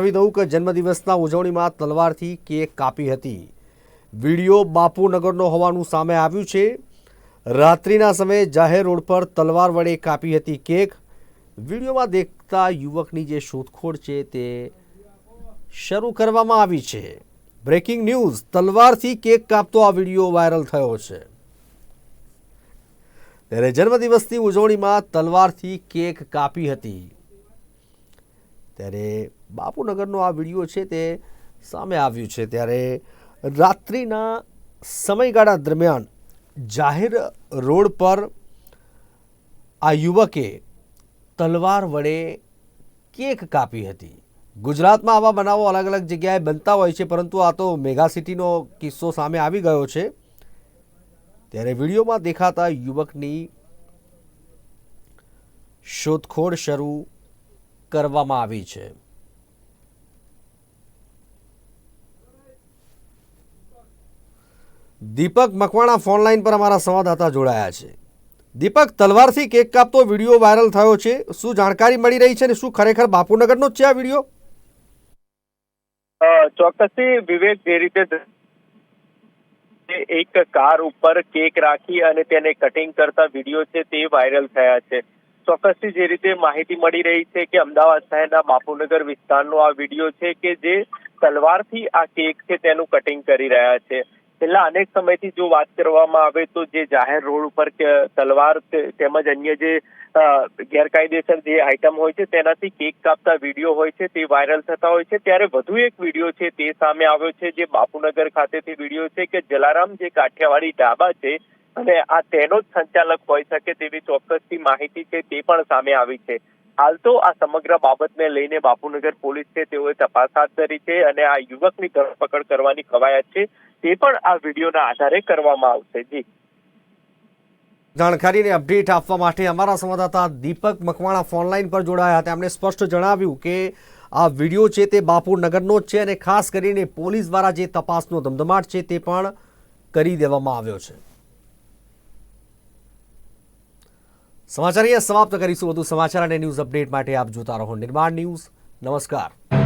દઉં જન્મદિવસના ઉજવણીમાં તલવારથી કેક કાપી હતી. વીડિયો બાપુનગરનો હોવાનું સામે આવ્યું છે. રાત્રિના સમયે જાહેર રોડ પર તલવાર વડે કાપી હતી કેક. વિડીયોમાં દેખતા યુવકની જે શોધખોળ છે તે શરૂ કરવામાં આવી છે. બ્રેકિંગ ન્યૂઝ, તલવારથી કેક કાપતો આ વીડિયો વાયરલ થયો છે. ત્યારે જન્મદિવસની ઉજવણીમાં તલવારથી કેક કાપી હતી. ત્યારે બાપુનગરનો આ વીડિયો છે તે સામે આવ્યું છે. ત્યારે રાત્રિના સમયગાળા દરમિયાન જાહેર રોડ પર આ યુવકે તલવાર વડે કેક કાપી હતી. ગુજરાતમાં આવા બનાવો અલગ અલગ જગ્યાએ બનતા હોય છે, પરંતુ આ તો મેગા સિટીનો કિસ્સો સામે આવી ગયો છે. ત્યારે વિડીયોમાં દેખાતા યુવકની શોધખોળ શરૂ કરવામાં આવી છે. દીપક મકવાણા ફોન લાઈન પર અમારા સંવાદદાતા જોડાયા છે. દીપક, તલવારથી કેક કાપતો વીડિયો વાયરલ થયો છે. શું જાણકારી મળી રહી છે અને શું ખરેખર બાપુનગરનો જ છે આ વીડિયો? ચોક્કસથી વિવેક જે રીતે એક કાર ઉપર કેક રાખી અને તેને કટિંગ કરતા વીડિયો છે તે વાયરલ થયા છે. ચોક્કસથી જે રીતે માહિતી મળી રહી છે કે અમદાવાદ શહેરના બાપુનગર વિસ્તારનો આ વીડિયો છે કે જે તલવારથી આ કેક છે તેનું કટિંગ કરી રહ્યા છે. છેલ્લા અનેક સમયથી જો વાત કરવામાં આવે તો જે જાહેર રોડ ઉપર તલવાર તેમજ અન્ય જે ગેરકાયદેસર જે આઈટમ હોય છે તેનાથી કેક કાપતા વીડિયો હોય છે તે વાયરલ થતા હોય છે. ત્યારે વધુ એક વીડિયો છે તે સામે આવ્યો છે જે બાપુનગર ખાતેથી વીડિયો છે કે જલારામ જે કાઠિયાવાડી ઢાબા છે અને આ તેનો જ સંચાલક હોઈ શકે તેવી ચોક્કસથી માહિતી છે તે પણ સામે આવી છે. હાલ તો આ સમગ્ર બાબતને લઈને બાપુનગર પોલીસ છે તેઓએ તપાસ હાથ ધરી છે અને આ યુવકની ધરપકડ કરવાની કવાયત છે તે પણ આ વિડીયોના આધારે કરવામાં આવશે. જી. જાણકારીને અપડેટ આપવા માટે અમારા સંવાદદાતા દીપક મકવાણા ફોનલાઈન પર જોડાયા હતા. એમણે સ્પષ્ટ જણાવ્યું કે આ વીડિયો છે તે બાપુનગરનો જ છે અને ખાસ કરીને પોલીસ દ્વારા જે તપાસનો ધમધમાટ છે તે પણ કરી દેવામાં આવ્યો છે. સમાચાર અહીંયા સમાપ્ત કરીશું. વધુ સમાચાર અને ન્યૂઝ અપડેટ માટે આપ જોતા રહો નિર્માણ ન્યૂઝ. નમસ્કાર.